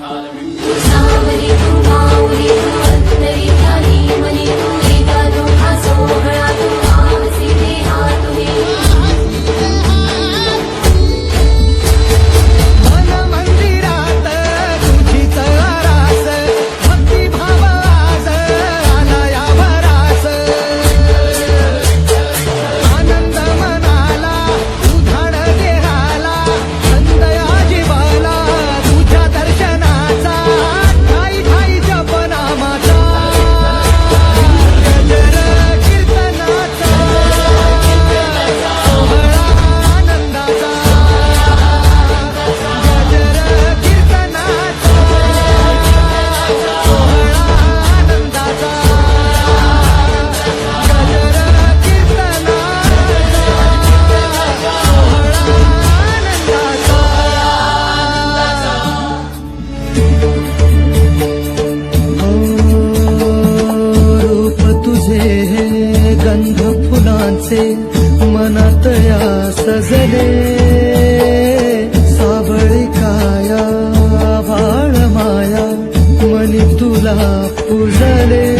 Hallelujah. आहे गंध फुलांचे मनातया सजले. साबळी काया वाळ माया मनी तुला पुजले.